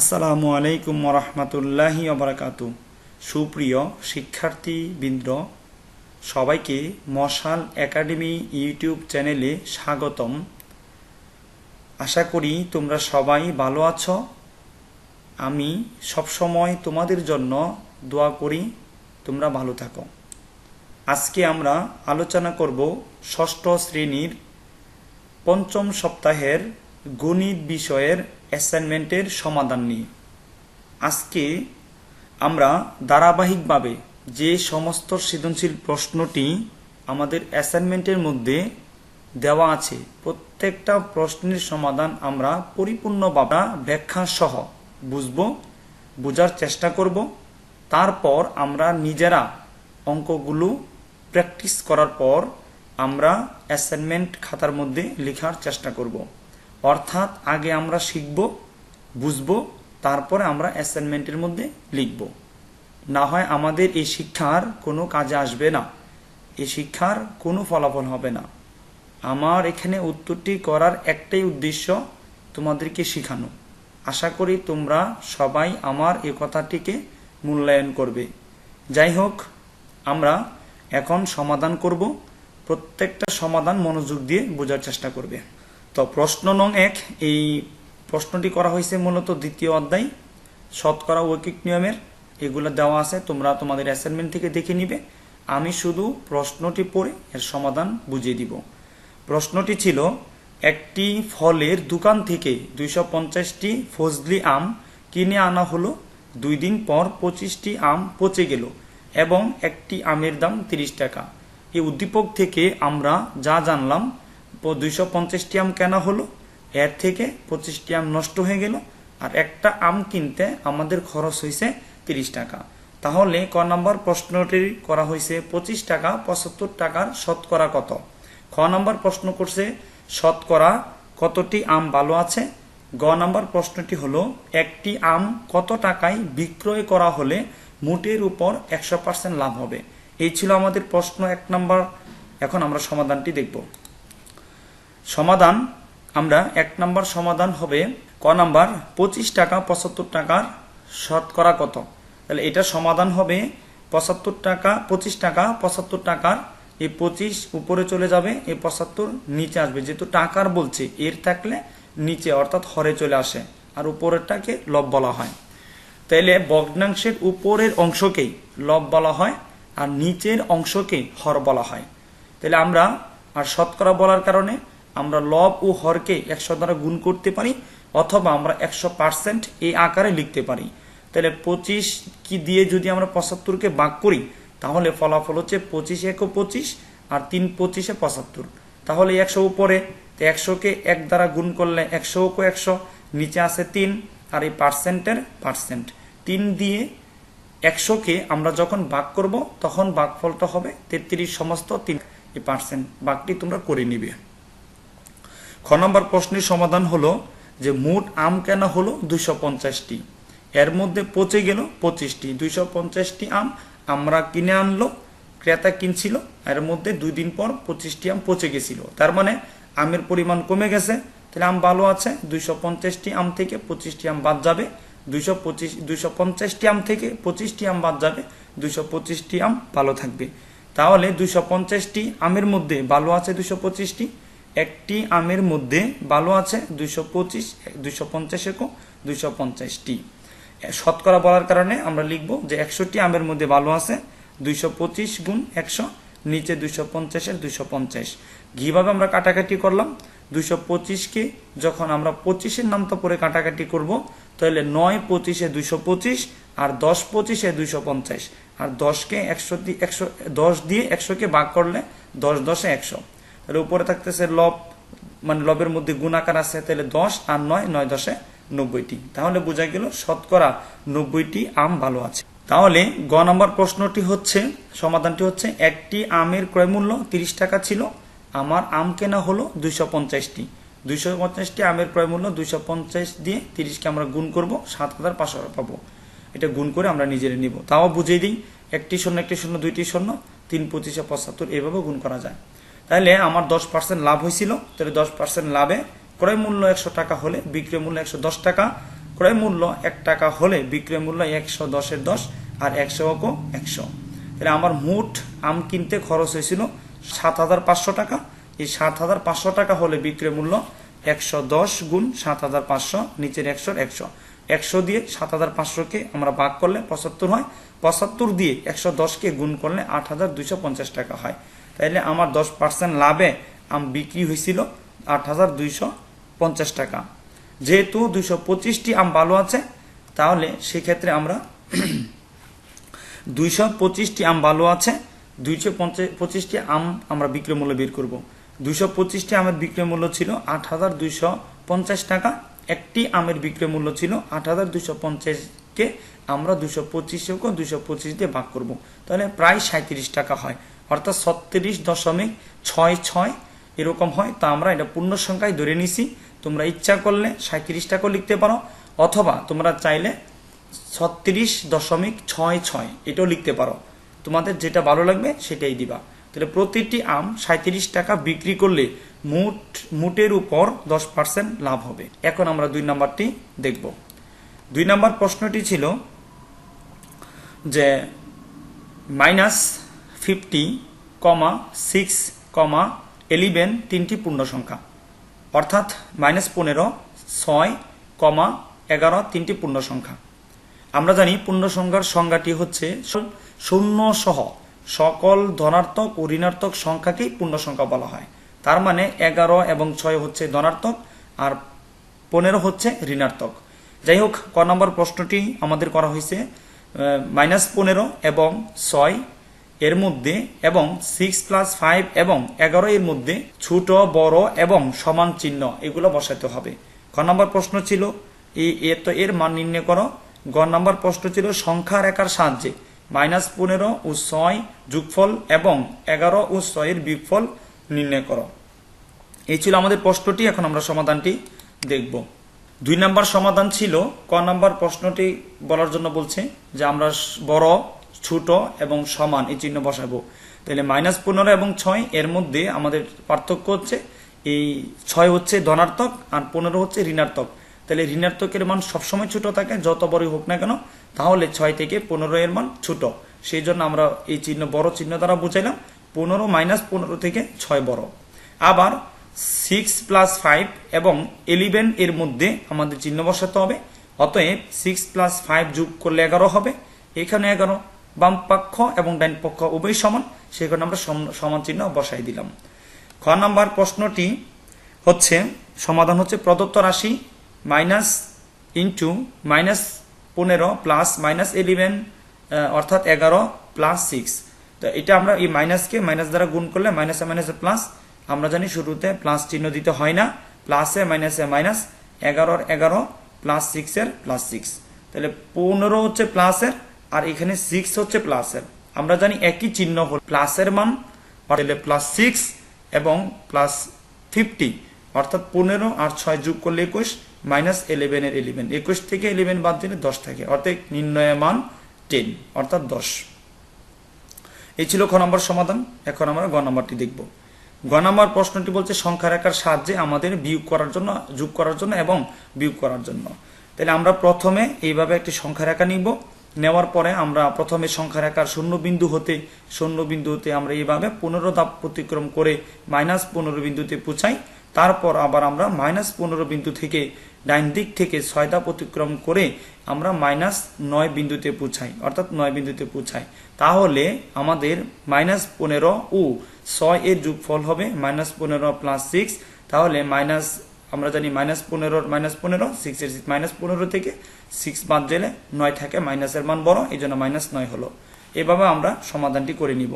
আসসালামু আলাইকুম রহমতুল্লাহি অবরাকাতু সুপ্রিয় শিক্ষার্থীবৃন্দ, সবাইকে মশাল একাডেমি ইউটিউব চ্যানেলে স্বাগতম। আশা করি তোমরা সবাই ভালো আছো। আমি সবসময় তোমাদের জন্য দোয়া করি, তোমরা ভালো থাকো। আজকে আমরা আলোচনা করব ষষ্ঠ শ্রেণির পঞ্চম সপ্তাহের গণিত বিষয়ের অ্যাসাইনমেন্টের সমাধান নিয়ে আজকে আমরা ধারাবাহিকভাবে যে সমস্ত সৃজনশীল প্রশ্নটি আমাদের অ্যাসাইনমেন্টের মধ্যে দেওয়া আছে, প্রত্যেকটা প্রশ্নের সমাধান আমরা পরিপূর্ণভাবে ব্যাখ্যা সহ বুঝব, বোঝার চেষ্টা করব। তারপর আমরা নিজেরা অঙ্কগুলো প্র্যাকটিস করার পর আমরা অ্যাসাইনমেন্ট খাতার মধ্যে লেখার চেষ্টা করব। অর্থাৎ আগে আমরা শিখব, বুঝব, তারপরে আমরা অ্যাসাইনমেন্টের মধ্যে লিখব। না হয় আমাদের এই শিক্ষার কোনো কাজে আসবে না। এই শিক্ষার কোনো ফলাফল হবে না। আমার এখানে উত্তরটি করার একটাই উদ্দেশ্য তোমাদেরকে শেখানো। আশা করি তোমরা সবাই আমার এই কথাটিকে মূল্যায়ন করবে। যাই হোক, আমরা এখন সমাধান করব। প্রত্যেকটা সমাধান মনোযোগ দিয়ে বোঝার চেষ্টা করবে। তো প্রশ্ন নং এক, এই প্রশ্নটি করা হয়েছে মূলত দ্বিতীয় অধ্যায়, শতকরা ঐকিক নিয়মের, এগুলো দেওয়া আছে, তোমরা তোমাদের অ্যাসাইনমেন্ট থেকে দেখে নিবে। আমি শুধু প্রশ্নটি পড়ে এর সমাধান বুঝিয়ে দিব। প্রশ্নটি ছিল, একটি ফলের দোকান থেকে দুইশো পঞ্চাশটি ফজলি আম কিনে আনা হলো, দুই দিন পর পঁচিশটি আম পচে গেল, এবং একটি আমের দাম তিরিশ টাকা। এই উদ্দীপক থেকে আমরা যা জানলাম দুইশো পঞ্চাশটি আম কেনা হলো। এর থেকে পঁচিশটি আম নষ্ট হয়ে গেল আর একটা আম কিনতে আমাদের খরচ হয়েছে তিরিশ টাকা। তাহলে ক নম্বর প্রশ্নটি করা হয়েছে, পঁচিশ টাকা পঁচাত্তর টাকার শতকরা কত? খ নম্বর প্রশ্ন করছে, শতকরা কতটি আম ভালো আছে? গ নম্বর প্রশ্নটি হলো, একটি আম কত টাকায় বিক্রয় করা হলে মোটের উপর একশো পার্সেন্ট লাভ হবে? এই ছিল আমাদের প্রশ্ন এক নম্বর। এখন আমরা সমাধানটি দেখব। সমাধান, আমরা এক নম্বর সমাধান হবে ক নাম্বার পঁচিশ টাকা পঁচাত্তর টাকার শতকরা কত? তাহলে এটা সমাধান হবে পঁচাত্তর টাকা, পঁচিশ টাকা, পঁচাত্তর টাকার। এই পঁচিশ উপরে চলে যাবে, এই পঁচাত্তর নিচে আসবে। যেহেতু টাকার বলছে, এর থাকলে নিচে, অর্থাৎ হরে চলে আসে, আর উপরেরটাকে লব বলা হয়। তাইলে ভগ্নাংশের উপরের অংশকেই লব বলা হয়, আর নিচের অংশকে হর বলা হয়। তাহলে আমরা আর শতকরা বলার কারণে আমরা লব ও হরকে একশো দ্বারা গুণ করতে পারি, অথবা আমরা একশো পার্সেন্ট এই আকারে লিখতে পারি। তাহলে পঁচিশ কি দিয়ে যদি আমরা পঁচাত্তরকে বাক করি, তাহলে ফলাফল হচ্ছে পঁচিশ একো পঁচিশ, আর তিন পঁচিশে পঁচাত্তর। তাহলে একশো উপরে, তো একশোকে এক দ্বারা গুণ করলে একশো কো একশো, নিচে আছে তিন, আর এই পার্সেন্টের পার্সেন্ট। তিন দিয়ে একশোকে আমরা যখন ভাগ করব, তখন ভাগফলটা হবে তেত্রিশ সমস্ত তিন, এই পার্সেন্ট ভাগটি তোমরা করে নিবে। খ নম্বর প্রশ্নের সমাধান হলো যে মোট আম কেনা হলো দুইশো পঞ্চাশটি। এর মধ্যে পচে গেল পঁচিশটি। দুইশো পঞ্চাশটি আম আমরা কিনে আনলো, ক্রেতা কিনছিল, এর মধ্যে দুই দিন পর পঁচিশটি আম পচে গেছিল। তার মানে আমের পরিমাণ কমে গেছে। তাহলে আম ভালো আছে, দুইশো পঞ্চাশটি আম থেকে পঁচিশটি আম বাদ যাবে। দুইশো পঁচিশ, দুইশো পঞ্চাশটি আম থেকে পঁচিশটি আম বাদ যাবে। দুইশো পঁচিশটি আম ভালো থাকবে। তাহলে দুইশো পঞ্চাশটি আমের মধ্যে ভালো আছে দুইশো পঁচিশটি। একটি আমের মধ্যে ভালো আছে, দুইশো পঁচিশ, দুইশো পঞ্চাশ একো দুইশো পঞ্চাশটি। শতকরা বলার কারণে আমরা লিখব যে একশোটি আমের মধ্যে ভালো আছে, দুইশো পঁচিশ গুণ একশো, নিচে দুইশো পঞ্চাশের দুইশো পঞ্চাশ। কীভাবে আমরা কাটাকাটি করলাম? দুইশো পঁচিশকে যখন আমরা পঁচিশের নামটা পরে কাটাকাটি করব, তাহলে নয় পঁচিশে দুইশো পঁচিশ আর দশ পঁচিশে দুইশো পঞ্চাশ। আর দশকে একশো দিয়ে একশো, দশ দিয়ে একশোকে ভাগ করলে দশ দশে একশো। তাহলে উপরে থাকতেছে লব মানে লবের মধ্যে গুণাকার আছে, তাহলে দশ আর নয় নয় দশে নব্বইটি। তাহলে বোঝা গেল শতকরা নব্বইটি আম ভালো আছে। তাহলে গ নম্বর প্রশ্নটি হচ্ছে, সমাধানটি হচ্ছে, একটি আমের ক্রয় মূল্য তিরিশ টাকা ছিল, আমার আম কেনা হলো দুইশো পঞ্চাশটি। দুইশো পঞ্চাশটি আমের ক্রয় মূল্য দুইশো পঞ্চাশ দিয়ে তিরিশকে আমরা গুণ করব, সাত হাজার পাঁচশো পাবো। এটা গুণ করে আমরা নিজেরা নিব। তাও বুঝিয়ে দিই, একটি শূন্য একটি শূন্য, দুইটি শূন্য, তিন পঁচিশে পঁচাত্তর, এভাবে গুণ করা যায়। তাহলে আমার দশ পার্সেন্ট লাভ হয়েছিল তাহলে দশ পার্সেন্ট লাভে ক্রয় মূল্য একশো টাকা হলে, বিক্রয় মূল্য একশো দশ টাকা, ক্রয় মূল্য এক টাকা হলে বিক্রয় মূল্য একশো দশের দশ আর একশো অক একশো। তাহলে আমার মোট আম কিনতে খরচ হয়েছিল সাত হাজার পাঁচশো টাকা। এই সাত হাজার পাঁচশো টাকা হলে বিক্রয় মূল্য একশো দশ গুণ সাত হাজার পাঁচশো, নিচের একশোর একশো। একশো দিয়ে সাত হাজার পাঁচশোকে আমরা ভাগ করলে পঁচাত্তর হয়। পঁচাত্তর দিয়ে একশো দশকে গুণ করলে আট হাজার দুইশো পঞ্চাশ টাকা হয়। তাইলে আমার দশ পার্সেন্ট লাভে আম বিক্রি হয়েছিল আট হাজার দুইশো পঞ্চাশ টাকা। যেহেতু দুইশো পঁচিশটি আম ভালো আছে, তাহলে সেক্ষেত্রে আমরা দুইশো পঁচিশটি আম ভালো আছে, দুইশো পঁচিশটি আম আমরা বিক্রয় মূল্য বের করব। দুইশো পঁচিশটি আমের বিক্রয় মূল্য ছিল আট হাজার দুইশো পঞ্চাশ টাকা, একটি আমের বিক্রয় মূল্য ছিল আট হাজার দুইশো পঞ্চাশকে আমরা দুশো পঁচিশকে দুশো পঁচিশ দিয়ে ভাগ করব। তাহলে প্রায় সাঁত্রিশ টাকা হয়। অর্থাৎ ছত্রিশ দশমিক ছয় ছয় এরকম হয়। তা আমরা এটা পূর্ণ সংখ্যায় ধরে নিছি। তোমরা ইচ্ছা করলে সাঁত্রিশ টাকাও লিখতে পারো, অথবা তোমরা চাইলে ছত্রিশ দশমিক ছয় ছয় এটাও লিখতে পারো। তোমাদের যেটা ভালো লাগবে সেটাই দিবা। তাহলে প্রতিটি আম সাঁত্রিশ টাকা বিক্রি করলে মুট, মুটের উপর দশ পার্সেন্ট লাভ হবে। এখন আমরা দুই নাম্বারটি দেখব। দুই নাম্বার প্রশ্নটি ছিল যে minus fifty comma six comma eleven তিনটি পূর্ণ সংখ্যা অর্থাৎ মাইনাস পনেরো, ছয় কমা এগারো তিনটি পূর্ণ সংখ্যা আমরা জানি পূর্ণ সংখ্যার সংজ্ঞাটি হচ্ছে শূন্য সহ সকল ধনাত্মক ও ঋণাত্মক সংখ্যাকেই পূর্ণ সংখ্যা বলা হয়। তার মানে এগারো এবং ছয় হচ্ছে ধনাত্মক আর পনেরো হচ্ছে ঋণাত্মক। যাই হোক, ক নম্বর প্রশ্নটি আমাদের করা হয়েছে মাইনাস পনেরো এবং ছয় এর মধ্যে এবং সিক্স প্লাস ফাইভ এবং এগারো এর মধ্যে ছোট, বড় এবং সমান চিহ্ন এগুলো বসাতে হবে। ক নম্বর প্রশ্ন ছিল এই এ তো এর মান নির্ণয় করো। গ নম্বর প্রশ্ন ছিল, সংখ্যা রেখার সাহায্যে মাইনাস পনেরো ও ছয় যুগফল এবং এগারো ও ছয়ের বিগফল নির্ণয় করো। এই ছিল আমাদের প্রশ্নটি, এখন আমরা সমাধানটি দেখব। দুই নাম্বার সমাধান ছিল, ক নাম্বার প্রশ্নটি বলার জন্য বলছে যে আমরা বড় ছোট এবং সমান, এই চিহ্ন বসাবো। তাহলে মাইনাস পনেরো এবং ছয়, এর মধ্যে আমাদের পার্থক্য হচ্ছে এই ছয় হচ্ছে ধনাত্মক আর পনেরো হচ্ছে ঋণাত্মক। তাহলে ঋণাত্মকের মান সবসময় ছোট থাকে, যত বড়ই হোক না কেন, তাহলে ছয় থেকে পনেরো এর মান ছোট। সেই জন্য আমরা এই চিহ্ন, বড় চিহ্ন দ্বারা বুঝাইলাম, পনেরো মাইনাস পনেরো থেকে ছয় বড়। আবার সিক্স প্লাস ফাইভ এবং এলিভেন এর মধ্যে আমাদের চিহ্ন বসাতে হবে, অতএব সিক্স প্লাস ফাইভ যোগ করলে এগারো হবে। এখানে এগারো বাম পক্ষ এবং ডাইন পক্ষ উভয় সমান সেখানে আমরা সমান চিহ্ন বসাই দিলাম। খ নাম্বার প্রশ্নটি হচ্ছে, সমাধান হচ্ছে প্রদত্ত রাশি মাইনাস ইন্টু মাইনাস পনেরো প্লাস মাইনাস ইলেভেন অর্থাৎ এগারো প্লাস সিক্স। তো এটা আমরা এই মাইনাসকে মাইনাস দ্বারা গুণ করলে মাইনাসে মাইনাসে প্লাস, আমরা জানি শুরুতে প্লাস চিহ্ন দিতে হয় না, প্লাসে মাইনাসে মাইনাস, এগারোর এগারো প্লাস সিক্সের প্লাস সিক্স। তাহলে পনেরো হচ্ছে প্লাসের আর এখানে সিক্স হচ্ছে প্লাসের আমরা জানি একই চিহ্ন হল প্লাসের মান, তাহলে প্লাস সিক্স এবং প্লাস ফিফটি অর্থাৎ পনেরো আর ছয় যোগ করলে একুশ মাইনাস ইলেভেন এর ইলেভেন একুশ থেকে ইলেভেন বাদ দিলে দশ থাকে, অর্থাৎ নির্ণয় মান টেন অর্থাৎ দশ। এই ছিল খ নম্বর সমাধান। এখন আমরা গ নম্বরটি দেখব। গ নম্বর প্রশ্নটি বলছে সংখ্যা রেখার সাহায্যে আমাদের বিয়োগ করার জন্য, যোগ করার জন্য এবং বিয়োগ করার জন্য। তাহলে আমরা প্রথমে এইভাবে একটি সংখ্যা রেখা নিব। নেওয়ার পরে আমরা প্রথমে সংখ্যা রেখার শূন্য বিন্দু হতে, শূন্য বিন্দু হতে আমরা এইভাবে পনেরো ধাপ অতিক্রম করে মাইনাস পনেরো বিন্দুতে পৌঁছাই। তারপর আবার আমরা মাইনাস পনেরো বিন্দু থেকে ডাইন দিক থেকে ছয় ধাপ অতিক্রম করে আমরা মাইনাস নয় বিন্দুতে পৌঁছাই, অর্থাৎ নয় বিন্দুতে পৌঁছাই। তাহলে আমাদের মাইনাস পনেরো ও ছয় এর যোগফল হবে মাইনাস পনেরো প্লাস সিক্স তাহলে মাইনাস আমরা জানি মাইনাস পনেরোর মাইনাস পনেরো সিক্স এর মাইনাস পনেরো থেকে সিক্স বাদ দিলে নয় থাকে মাইনাসের মান বড়, এই জন্য মাইনাস নয় হলো। এভাবে আমরা সমাধানটি করে নিব।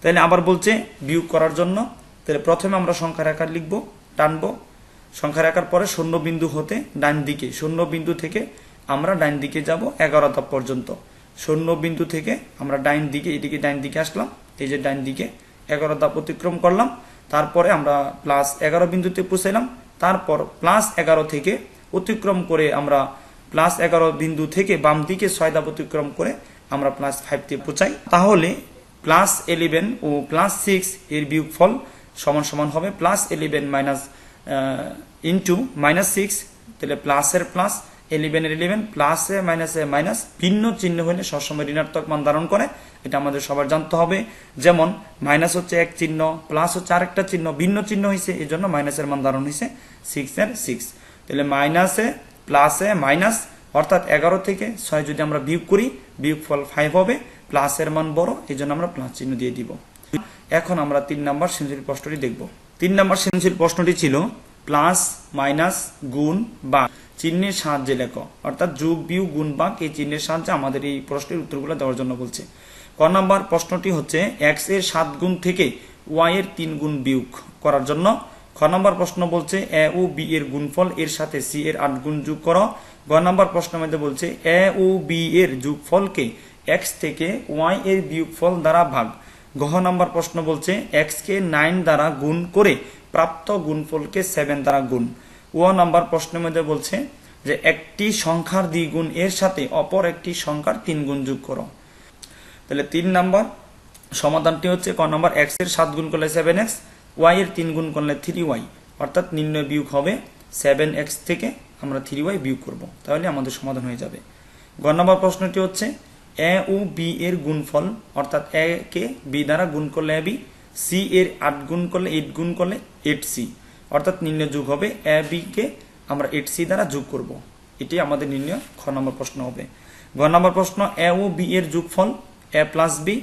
তাহলে আবার বলছে বিয়োগ করার জন্য। তাহলে প্রথমে আমরা সংখ্যার রেখার লিখব, টানবো। সংখ্যার রেখার পরে শূন্য বিন্দু হতে ডান দিকে, শূন্য বিন্দু থেকে আমরা ডাইন দিকে যাব এগারো ধাপ পর্যন্ত। শূন্য বিন্দু থেকে আমরা ডাইন দিকে, এদিকে ডাইন দিকে আসলাম, এই যে ডাইন দিকে এগারো ধাপ অতিক্রম করলাম। তারপরে আমরা প্লাস এগারো বিন্দুতে পৌঁছাইলাম তারপর প্লাস এগারো থেকে অতিক্রম করে আমরা প্লাস এগারো বিন্দু থেকে বাম দিকে ছয় অতিক্রম করে আমরা প্লাস ফাইভ দিয়ে পৌঁছাই। তাহলে প্লাস ইলেভেন ও প্লাস সিক্স এর বিয়োগফল সমান সমান হবে plus eleven minus into minus six তাহলে প্লাসের প্লাস ইলেভেনের ইলেভেন প্লাস এ মাইনাস এ মাইনাস ভিন্ন চিহ্ন হলে সবসময় ঋণাত্মক মান ধারণ করে। এটা আমাদের সবার জানতে হবে। যেমন মাইনাস হচ্ছে এক চিহ্ন প্লাস হচ্ছে আরেকটা চিহ্ন, ভিন্ন চিহ্ন হয়েছে এই জন্য মাইনাসের মান ধারণ হয়েছে সিক্স এর সিক্স তাহলে মাইনাসে প্লাসে মাইনাস অর্থাৎ এগারো থেকে ছয় যদি আমরা বিয়োগ করি, বিয়োগ ফল ফাইভ হবে প্লাসের মান বড় এই জন্য আমরা প্লাস চিহ্ন দিয়ে দিব। এখন আমরা তিন নম্বর সৃজনশীল প্রশ্নটি দেখব। তিন নম্বর সৃজনশীল প্রশ্নটি ছিল প্লাস, মাইনাস, গুণ বা চিহ্নের সাহায্যে লেখো। অর্থাৎ যোগ, বিয়োগ, গুণ, বাক এই চিহ্নের সাহায্যে আমাদের এই প্রশ্নের উত্তরগুলো দেওয়ার জন্য বলছে। ক নম্বর প্রশ্নটি হচ্ছে এক্সের সাত গুণ থেকে ওয়াই এর তিন গুণ বিয়োগ করার জন্য। খ নম্বর প্রশ্ন বলছে, এ ও বি এর গুণফল এর সাথে সি এর আট গুণ যোগ করো। গ নম্বর প্রশ্নের মধ্যে বলছে, এ ও বি এর যোগফলকে এক্স থেকে ওয়াই এর বিয়োগফল দ্বারা ভাগ। গহ নম্বর প্রশ্ন বলছে এক্স কে নাইন দ্বারা গুণ করে প্রাপ্ত গুণফলকে সেভেন দ্বারা গুণ। ও নম্বর প্রশ্নের মধ্যে বলছে যে একটি সংখ্যার দ্বিগুণ এর সাথে অপর একটি সংখ্যার তিন গুণ যোগ করো। তাহলে তিন নাম্বার, সমাধানটি হচ্ছে ক নাম্বার এক্সের সাত গুণ করলে সেভেন এক্স ওয়াই এর তিন গুণ করলে থ্রি ওয়াই অর্থাৎ নির্ণয় বিয়োগ হবে সেভেন এক্স থেকে আমরা থ্রি ওয়াই বিয়োগ করব। তাহলে আমাদের সমাধান হয়ে যাবে। গ নম্বর প্রশ্নটি হচ্ছে এ ও বি এর গুণফল, অর্থাৎ এ কে বি দ্বারা গুণ করলে বি সি এর আট গুণ করলে এইট গুণ করলে এইট সি অর্থাৎ নির্ণয় যোগ হবে এ বি কে আমরা এইট সি দ্বারা যোগ করব। এটি আমাদের নির্ণয়। খ নম্বর প্রশ্ন হবে। গ নম্বর প্রশ্ন এ ও বি এর যোগফল এ প্লাস বি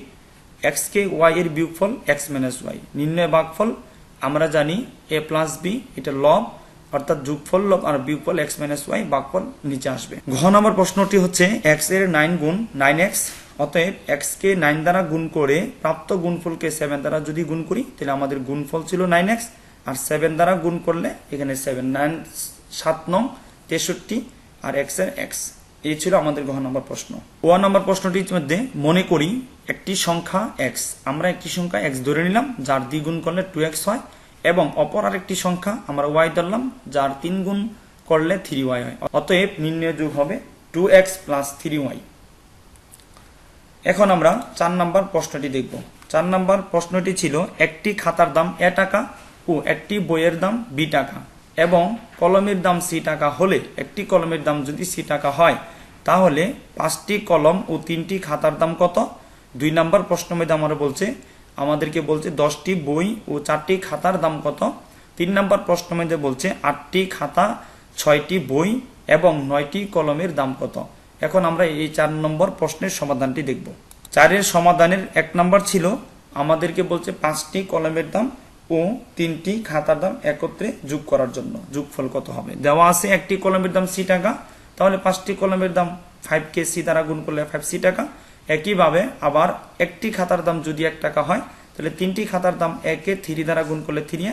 এক্স কে ওয়াই এর বিয়োগফল এক্স মাইনাস ওয়াই নির্ণয় ভাগফল আমরা জানি এ প্লাস বি এটা লব অর্থাৎ যোগফল লব আর বিয়োগফল এক্স মাইনাস ওয়াই ভাগফল নিচে আসবে। ঘ নম্বর প্রশ্নটি হচ্ছে এক্সের নাইন গুণ নাইন এক্স অতএব এক্স কে নাইন দ্বারা গুণ করে প্রাপ্ত গুণফলকে সেভেন দ্বারা যদি গুণ করি, তাহলে আমাদের গুণফল ছিল নাইন এক্স আর সেভেন দ্বারা গুণ করলে এখানে সেভেন নাইন সাত নং, তেষট্টি, আর এক্সের এক্স এই ছিল আমাদের গহ নম্বর প্রশ্ন। ও নম্বর প্রশ্নটির মধ্যে মনে করি একটি সংখ্যা এক্স আমরা একটি সংখ্যা এক্স ধরে নিলাম, যার দ্বিগুণ করলে টু এক্স হয়, এবং অপর আরেকটি সংখ্যা আমরা ওয়াই ধরলাম, যার তিন গুণ করলে থ্রি ওয়াই হয়। অতএব নির্ণয় যোগ হবে two X plus three Y এখন আমরা চার নাম্বার প্রশ্নটি দেখব। চার নাম্বার প্রশ্নটি ছিল, একটি খাতার দাম এ টাকা ও একটি বইয়ের দাম বি টাকা এবং কলমের দাম সি টাকা হলে একটি কলমের দাম যদি সি টাকা হয়, তাহলে পাঁচটি কলম ও তিনটি খাতার দাম কত? দুই নাম্বার প্রশ্ন মধ্যে আমরা বলছে, আমাদেরকে বলছে দশটি বই ও চারটি খাতার দাম কত? তিন নাম্বার প্রশ্ন মধ্যে বলছে, আটটি খাতা, ছয়টি বই এবং নয়টি কলমের দাম কত? এখন আমরা এই চার নম্বর প্রশ্নের সমাধানটি দেখব। চারের সমাধানের এক নম্বর ছিল, আমাদেরকে বলছে পাঁচটি কলমের দাম ও তিনটি খাতার দাম একত্রে যোগ করার জন্য। যোগফল কত হবে? দেওয়া আছে একটি কলমের দাম সি টাকা, তাহলে পাঁচটি কলমের দাম ফাইভ কে সি দ্বারা গুণ করলে ফাইভ সি টাকা। একইভাবে আবার একটি খাতার দাম যদি এক টাকা হয়, তাহলে তিনটি খাতার দাম একে থ্রি দ্বারা গুণ করলে থ্রি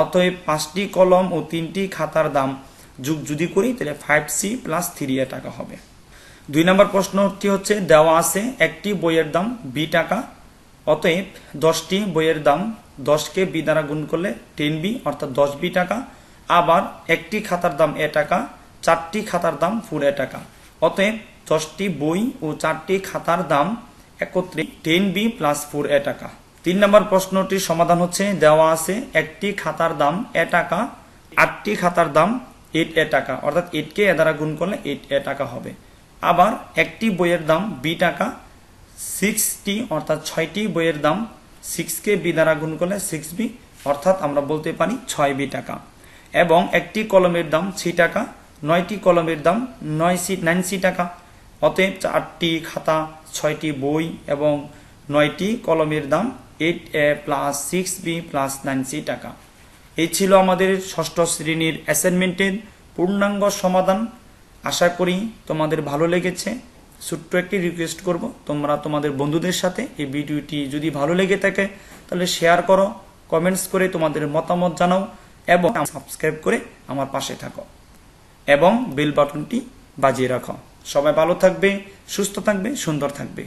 অতএব পাঁচটি কলম ও তিনটি খাতার দাম যোগ যদি করি, তাহলে ফাইভ সি প্লাস থ্রি টাকা হবে। দুই নম্বর প্রশ্নটি হচ্ছে, দেওয়া আছে একটি বইয়ের দাম বি টাকা, অতএব দশটি বইয়ের দাম দশকে বি দ্বারা গুণ করলে টেন বি, অর্থাৎ দশ বি টাকা। আবার একটি খাতার দাম এ টাকা, চারটি খাতার দাম ফোর এ টাকা। অতএব দশটি বই ও চারটি খাতার দাম একত্রে ten B plus four A টাকা। তিন নম্বর প্রশ্নটির সমাধান হচ্ছে, দেওয়া আছে একটি খাতার দাম এ টাকা, আটটি খাতার দাম এইট এ টাকা, অর্থাৎ এইটকে এ দ্বারা গুণ করলে এইট এ টাকা হবে। আবার একটি বইয়ের দাম বি টাকা সিক্সটি অর্থাৎ ছয়টি বইয়ের দাম সিক্স কে বি দ্বারা গুণ করলে সিক্স বি, অর্থাৎ আমরা বলতে পারি ছয় বি টাকা। এবং একটি কলমের দাম সি টাকা, নয়টি কলমের দাম নয় সি নাইন সি টাকা। অতএব চারটি খাতা, ছয়টি বই এবং নয়টি কলমের দাম eight A plus six B plus nine C টাকা। এই ছিল আমাদের ষষ্ঠ শ্রেণির অ্যাসাইনমেন্টের পূর্ণাঙ্গ সমাধান। আশা করি তোমাদের ভালো লেগেছে। ছোট্ট একটি রিকোয়েস্ট করব, তোমরা তোমাদের বন্ধুদের সাথে এই ভিডিওটি যদি ভালো লেগে থাকে, তাহলে শেয়ার করো কমেন্টস করে তোমাদের মতামত জানাও এবং সাবস্ক্রাইব করে আমার পাশে থাকো। এবং বেল বাটনটি বাজিয়ে রাখো। সবাই ভালো থাকবে, সুস্থ থাকবে, সুন্দর থাকবে।